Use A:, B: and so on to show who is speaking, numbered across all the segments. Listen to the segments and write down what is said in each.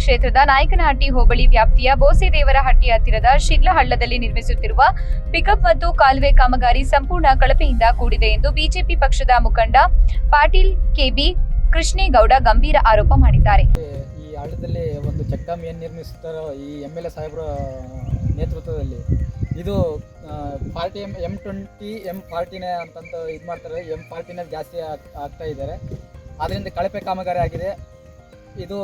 A: ಕ್ಷೇತ್ರದ ನಾಯಕನಹಟ್ಟಿ ಹೋಬಳಿ ವ್ಯಾಪ್ತಿಯ ಬೋಸೆದೇವರಹಟ್ಟಿ ಹತ್ತಿರದ ಶಿಗ್ಲಹಳ್ಳದಲ್ಲಿ ನಿರ್ಮಿಸುತ್ತಿರುವ ಪಿಕಪ್ ಮತ್ತು ಕಾಲುವೆ ಕಾಮಗಾರಿ ಸಂಪೂರ್ಣ ಕಳಪೆಯಿಂದ ಕೂಡಿದೆ ಎಂದು ಬಿಜೆಪಿ ಪಕ್ಷದ ಮುಖಂಡ ಪಾಟೀಲ್ ಕೆಬಿ ಕೃಷ್ಣೇಗೌಡ ಗಂಭೀರ ಆರೋಪ ಮಾಡಿದ್ದಾರೆ.
B: ಈ ಹಳ್ಳದಲ್ಲಿ ಒಂದು ಚೆಕ್ಡಾಮ್ ಏನು ನಿರ್ಮಿಸ್ತಾರೋ ಈ ಎಂ ಎಲ್ ಎ ಸಾಹೇಬರ ನೇತೃತ್ವದಲ್ಲಿ ಇದು party M M twenty, M ಪಾರ್ಟಿನೇ ಅಂತಂತ ಇದು ಮಾಡ್ತಾರೆ. ಎಂ ಪಾರ್ಟಿನೇ ಜಾಸ್ತಿ ಆಗ್ತಾ ಇದ್ದಾರೆ. ಅದರಿಂದ ಕಳಪೆ ಕಾಮಗಾರಿ ಆಗಿದೆ. ಇದು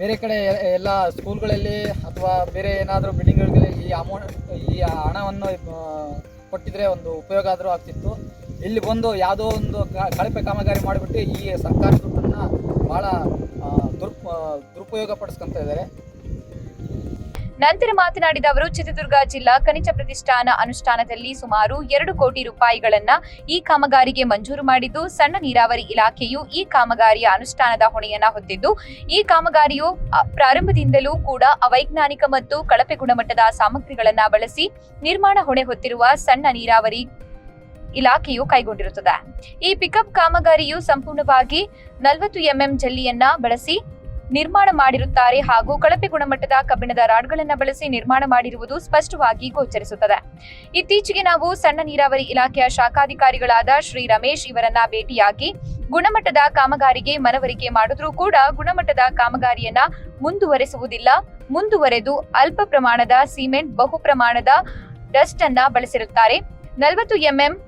B: ಬೇರೆ ಕಡೆ ಎಲ್ಲ ಸ್ಕೂಲ್ಗಳಲ್ಲಿ ಅಥವಾ ಬೇರೆ ಏನಾದರೂ ಬಿಲ್ಡಿಂಗ್ಗಳಿಗೆ ಈ ಅಮೌಂಟ್, ಈ ಹಣವನ್ನು ಕೊಟ್ಟಿದ್ರೆ ಒಂದು ಉಪಯೋಗ ಆದರೂ ಆಗ್ತಿತ್ತು. ಇಲ್ಲಿ ಬಂದು ಯಾವುದೋ ಒಂದು ಕಳಪೆ ಕಾಮಗಾರಿ ಮಾಡಿಬಿಟ್ಟು ಈ ಸರ್ಕಾರ ದುಡ್ಡನ್ನು ಭಾಳ ದುರ್ ದುರುಪಯೋಗ ಪಡಿಸ್ಕೊತ ಇದ್ದಾರೆ.
A: ನಂತರ ಮಾತನಾಡಿದ ಅವರು, ಚಿತ್ರದುರ್ಗ ಜಿಲ್ಲಾ ಖನಿಜ ಪ್ರತಿಷ್ಠಾನ ಅನುಷ್ಠಾನದಲ್ಲಿ ಸುಮಾರು ಎರಡು ಕೋಟಿ ರೂಪಾಯಿಗಳನ್ನು ಈ ಕಾಮಗಾರಿಗೆ ಮಂಜೂರು ಮಾಡಿದ್ದು, ಸಣ್ಣ ನೀರಾವರಿ ಇಲಾಖೆಯು ಈ ಕಾಮಗಾರಿಯ ಅನುಷ್ಠಾನದ ಹೊಣೆಯನ್ನ ಹೊತ್ತಿದ್ದು, ಈ ಕಾಮಗಾರಿಯು ಪ್ರಾರಂಭದಿಂದಲೂ ಕೂಡ ಅವೈಜ್ಞಾನಿಕ ಮತ್ತು ಕಳಪೆ ಗುಣಮಟ್ಟದ ಸಾಮಗ್ರಿಗಳನ್ನ ಬಳಸಿ ನಿರ್ಮಾಣ ಹೊಣೆ ಹೊತ್ತಿರುವ ಸಣ್ಣ ನೀರಾವರಿ ಇಲಾಖೆಯು ಕೈಗೊಂಡಿರುತ್ತದೆ. ಈ ಪಿಕಪ್ ಕಾಮಗಾರಿಯು ಸಂಪೂರ್ಣವಾಗಿ ನಲವತ್ತು ಎಂಎಂ ಜಲ್ಲಿಯನ್ನ ಬಳಸಿ ನಿರ್ಮಾಣ ಮಾಡಿರುತ್ತಾರೆ ಹಾಗೂ ಕಳಪೆ ಗುಣಮಟ್ಟದ ಕಬ್ಬಿಣದ ರಾಡ್ಗಳನ್ನು ಬಳಸಿ ನಿರ್ಮಾಣ ಮಾಡಿರುವುದು ಸ್ಪಷ್ಟವಾಗಿ ಗೋಚರಿಸುತ್ತದೆ. ಇತ್ತೀಚೆಗೆ ನಾವು ಸಣ್ಣ ನೀರಾವರಿ ಇಲಾಖೆಯ ಶಾಖಾಧಿಕಾರಿಗಳಾದ ಶ್ರೀ ರಮೇಶ್ ಇವರನ್ನ ಭೇಟಿಯಾಗಿ ಗುಣಮಟ್ಟದ ಕಾಮಗಾರಿಗೆ ಮನವರಿಕೆ ಮಾಡಿದ್ರೂ ಕೂಡ ಗುಣಮಟ್ಟದ ಕಾಮಗಾರಿಯನ್ನ ಮುಂದುವರೆಸುವುದಿಲ್ಲ. ಮುಂದುವರೆದು ಅಲ್ಪ ಪ್ರಮಾಣದ ಸಿಮೆಂಟ್ ಬಹು ಪ್ರಮಾಣದ ಡಸ್ಟ್ ಅನ್ನ ಬಳಸಿರುತ್ತಾರೆ. ನಲವತ್ತು ಎಂಎಂ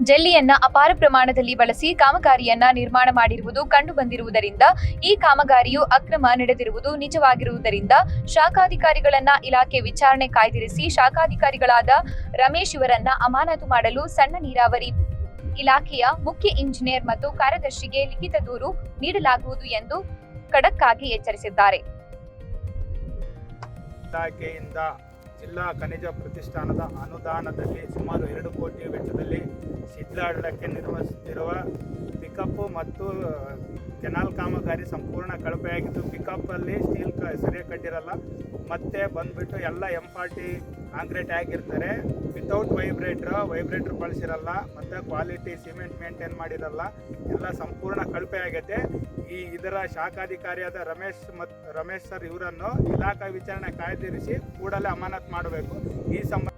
A: ಜಲ್ಲಿಯನ್ನ ಅಪಾರ ಪ್ರಮಾಣದಲ್ಲಿ ಬಳಸಿ ಕಾಮಗಾರಿಯನ್ನ ನಿರ್ಮಾಣ ಮಾಡಿರುವುದು ಕಂಡು ಬಂದಿರುವುದರಿಂದ ಈ ಕಾಮಗಾರಿಯು ಅಕ್ರಮ ನಡೆದಿರುವುದು ನಿಜವಾಗಿರುವುದರಿಂದ ಶಾಖಾಧಿಕಾರಿಗಳನ್ನ ಇಲಾಖೆ ವಿಚಾರಣೆ ಕಾಯ್ದಿರಿಸಿ ಶಾಖಾಧಿಕಾರಿಗಳಾದ ರಮೇಶ್ ಇವರನ್ನ ಅಮಾನತು ಮಾಡಲು ಸಣ್ಣ ನೀರಾವರಿ ಇಲಾಖೆಯ ಮುಖ್ಯ ಇಂಜಿನಿಯರ್ ಮತ್ತು ಕಾರ್ಯದರ್ಶಿಗೆ ಲಿಖಿತ ದೂರು ನೀಡಲಾಗುವುದು ಎಂದು ಖಡಕ್ ಆಗಿ ಎಚ್ಚರಿಸಿದ್ದಾರೆ
C: ಜಿಲ್ಲಾ ಖನಿಜ ಪ್ರತಿಷ್ಠಾನದ ಅನುದಾನದಲ್ಲಿ ಸುಮಾರು ಎರಡು ಕೋಟಿ ವೆಚ್ಚದಲ್ಲಿ ಶಿಡ್ಲಹಳ್ಳಕ್ಕೆ ನಿರ್ವಹಿಸುತ್ತಿರುವ ಪಿಕಪ್ಪು ಮತ್ತು ಕೆನಾಲ್ ಕಾಮಗಾರಿ ಸಂಪೂರ್ಣ ಕಳಪೆಯಾಗಿದ್ದು, ಪಿಕಪ್ಪಲ್ಲಿ ಸ್ಟೀಲ್ ಸರಿಯಾಗಿ ಕಟ್ಟಿರಲ್ಲ, ಮತ್ತೆ ಬಂದ್ಬಿಟ್ಟು ಎಲ್ಲ ಎಂ ಫಾರ್ಟಿ ಕಾಂಕ್ರೀಟ್ ಆಗಿರ್ತಾರೆ. ವಿತೌಟ್ ವೈಬ್ರೇಟರ್ ವೈಬ್ರೇಟರ್ ಬಳಸಿರಲ್ಲ, ಮತ್ತು ಕ್ವಾಲಿಟಿ ಸಿಮೆಂಟ್ ಮೇಂಟೈನ್ ಮಾಡಿರಲ್ಲ, ಎಲ್ಲ ಸಂಪೂರ್ಣ ಕಳಪೆ ಆಗೈತೆ ಈ ಇದರ ಶಾಖಾಧಿಕಾರಿಯಾದ ರಮೇಶ್ ಮತ್ತು ರಮೇಶ್ ಸರ್ ಇವರನ್ನು ಇಲಾಖಾ ವಿಚಾರಣೆ ಕಾಯ್ದಿರಿಸಿ ಕೂಡಲೇ ಅಮಾನತ್ ಮಾಡಬೇಕು. ಈ ಸಂಬಂಧ